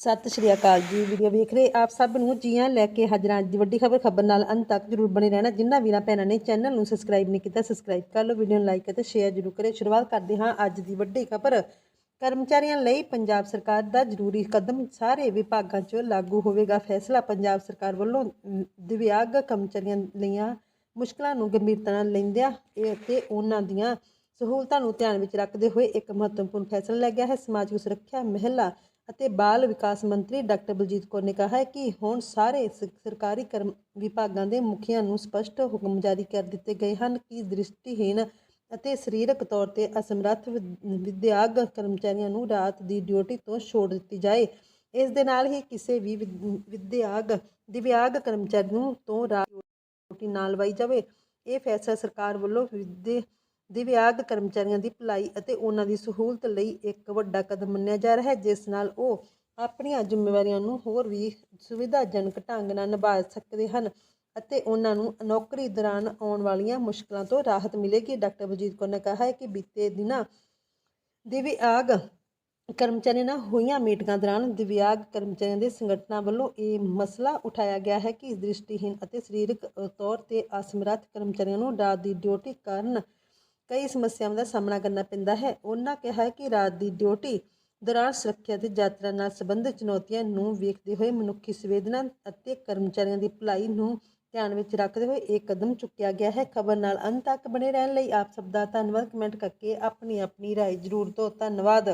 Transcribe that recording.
ਸਤਿ ਸ਼੍ਰੀ ਅਕਾਲ ਜੀ। ਵੀਡੀਓ ਵੇਖ ਰਹੇ ਆਪ ਸਭ ਨੂੰ ਜੀਆਂ ਲੈ ਕੇ ਹਾਜ਼ਰਾਂ ਅੱਜ ਦੀ ਵੱਡੀ ਖਬਰ ਖਬਰ ਨਾਲ ਅੰਤ ਤੱਕ ਜਰੂਰ ਬਣੇ ਰਹਿਣਾ। ਜਿੰਨਾ ਵੀਰਾਂ ਭੈਣਾਂ ਨੇ ਚੈਨਲ ਨੂੰ ਸਬਸਕ੍ਰਾਈਬ ਨਹੀਂ ਕੀਤਾ ਸਬਸਕ੍ਰਾਈਬ ਕਰ ਲਓ ਵੀਡੀਓ ਨੂੰ ਲਾਈਕ ਅਤੇ ਸ਼ੇਅਰ ਜਰੂਰ ਕਰੇ ਸ਼ੁਰੂਆਤ ਕਰਦੇ ਹਾਂ ਅੱਜ ਦੀ ਵੱਡੀ ਖਬਰ। ਕਰਮਚਾਰੀਆਂ ਲਈ ਪੰਜਾਬ ਸਰਕਾਰ ਦਾ ਜ਼ਰੂਰੀ ਕਦਮ ਸਾਰੇ ਵਿਭਾਗਾਂ 'ਚ ਲਾਗੂ ਹੋਵੇਗਾ। ਫੈਸਲਾ ਪੰਜਾਬ ਸਰਕਾਰ ਵੱਲੋਂ ਅਮ, ਦਿਵਿਆਂਗ ਕਰਮਚਾਰੀਆਂ ਲਈਆਂ ਮੁਸ਼ਕਲਾਂ ਨੂੰ ਗੰਭੀਰਤਾ ਨਾਲ ਲੈਂਦਿਆਂ ਇਹ ਅਤੇ ਉਹਨਾਂ ਦੀਆਂ ਸਹੂਲਤਾਂ ਨੂੰ ਧਿਆਨ ਵਿੱਚ ਰੱਖਦੇ ਹੋਏ ਇੱਕ ਮਹੱਤਵਪੂਰਨ ਫੈਸਲਾ ਲਿਆ ਗਿਆ ਹੈ। ਸਮਾਜਿਕ ਸੁਰੱਖਿਆ ਮਹਿਲਾ ਅਤੇ ਬਾਲ ਵਿਕਾਸ ਮੰਤਰੀ ਡਾਕਟਰ ਬਲਜੀਤ ਕੌਰ ਨੇ ਕਿਹਾ ਹੈ ਕਿ ਹੁਣ ਸਾਰੇ ਸ- ਸਰਕਾਰੀ ਕਰਮ, ਵਿਭਾਗਾਂ ਦੇ ਮੁਖੀਆਂ ਨੂੰ ਸਪਸ਼ਟ ਹੁਕਮ ਜਾਰੀ ਕਰ ਦਿੱਤੇ ਗਏ ਹਨ ਕਿ ਦ੍ਰਿਸ਼ਟੀਹੀਣ ਅਤੇ ਸਰੀਰਕ ਤੌਰ ਤੇ ਅਸਮਰੱਥ ਵਿਦ- ਵਿਦਿਆਗ ਕਰਮਚਾਰੀਆਂ ਨੂੰ ਰਾਤ ਦੀ ਡਿਊਟੀ ਤੋਂ ਛੋੜ ਦਿੱਤੀ ਜਾਏ। ਇਸ ਦੇ ਨਾਲ ਹੀ ਕਿਸੇ ਵੀ ਵਿਦ- ਵਿਦਿਆਗ, ਦਿਵਿਆਗ ਕਰਮਚਾਰੀ ਨੂੰ ਤੋਂ ਰਾਤ ਡਿਊਟੀ ਨਾ ਲਵਾਈ ਜਾਵੇ। ਇਹ ਫੈਸਲਾ ਸਰਕਾਰ ਵੱਲੋਂ ਵਿਦਿ ਦਿਵਿਆਂਗ ਕਰਮਚਾਰੀਆਂ ਦੀ ਭਲਾਈ ਅਤੇ ਉਹਨਾਂ ਦੀ ਸਹੂਲਤ ਲਈ ਇੱਕ ਵੱਡਾ ਕਦਮ ਮੰਨਿਆ ਜਾ ਰਿਹਾ ਹੈ, ਜਿਸ ਨਾਲ ਉਹ ਆਪਣੀਆਂ ਜ਼ਿੰਮੇਵਾਰੀਆਂ ਨੂੰ ਹੋਰ ਵੀ ਸੁਵਿਧਾਜਨਕ ਢੰਗ ਨਾਲ ਨਿਭਾ ਸਕਦੇ ਹਨ ਅਤੇ ਉਹਨਾਂ ਨੂੰ ਨੌਕਰੀ ਦੌਰਾਨ ਆਉਣ ਵਾਲੀਆਂ ਮੁਸ਼ਕਲਾਂ ਤੋਂ ਰਾਹਤ ਮਿਲੇਗੀ। ਡਾਕਟਰ ਬਲਜੀਤ ਕੌਰ ਨੇ ਕਿਹਾ ਹੈ ਕਿ ਬੀਤੇ ਦਿਨਾਂ ਦਿਵਿਆਂਗ ਕਰਮਚਾਰੀਆਂ ਨਾਲ ਹੋਈਆਂ ਮੀਟਿੰਗਾਂ ਦੌਰਾਨ ਦਿਵਿਆਂਗ ਕਰਮਚਾਰੀਆਂ ਦੇ ਸੰਗਠਨਾਂ ਵੱਲੋਂ ਇਹ ਮਸਲਾ ਉਠਾਇਆ ਗਿਆ ਹੈ ਕਿ ਦ੍ਰਿਸ਼ਟੀਹੀਨ ਅਤੇ ਸਰੀਰਕ ਤੌਰ ਤੇ ਅਸਮਰੱਥ ਕਰਮਚਾਰੀਆਂ ਨੂੰ ਰਾਤ ਦੀ ਡਿਊਟੀ ਕਾਰਨ ਕਈ ਸਮੱਸਿਆਵਾਂ ਦਾ ਸਾਹਮਣਾ ਕਰਨਾ ਪੈਂਦਾ ਹੈ। ਉਹਨਾਂ ਕਿਹਾ ਕਿ ਰਾਤ ਦੀ ਡਿਊਟੀ ਦੌਰਾਨ ਸੁਰੱਖਿਆ ਤੇ ਯਾਤਰਾ ਨਾਲ ਸੰਬੰਧਿਤ ਚੁਣੌਤੀਆਂ ਨੂੰ ਵੇਖਦੇ ਹੋਏ ਮਨੁੱਖੀ ਸੰਵੇਦਨਾ ਅਤੇ ਕਰਮਚਾਰੀਆਂ ਦੀ ਭਲਾਈ ਨੂੰ ਧਿਆਨ ਵਿੱਚ ਰੱਖਦੇ ਹੋਏ ਇਹ ਕਦਮ ਚੁੱਕਿਆ ਗਿਆ ਹੈ। ਖਬਰ ਨਾਲ ਅੰਤ ਤੱਕ ਬਣੇ ਰਹਿਣ ਲਈ ਆਪ ਸਭ ਦਾ ਧੰਨਵਾਦ। ਕਮੈਂਟ ਕਰਕੇ ਆਪਣੀ ਆਪਣੀ ਰਾਏ ਜ਼ਰੂਰ ਦਿਓ। ਧੰਨਵਾਦ।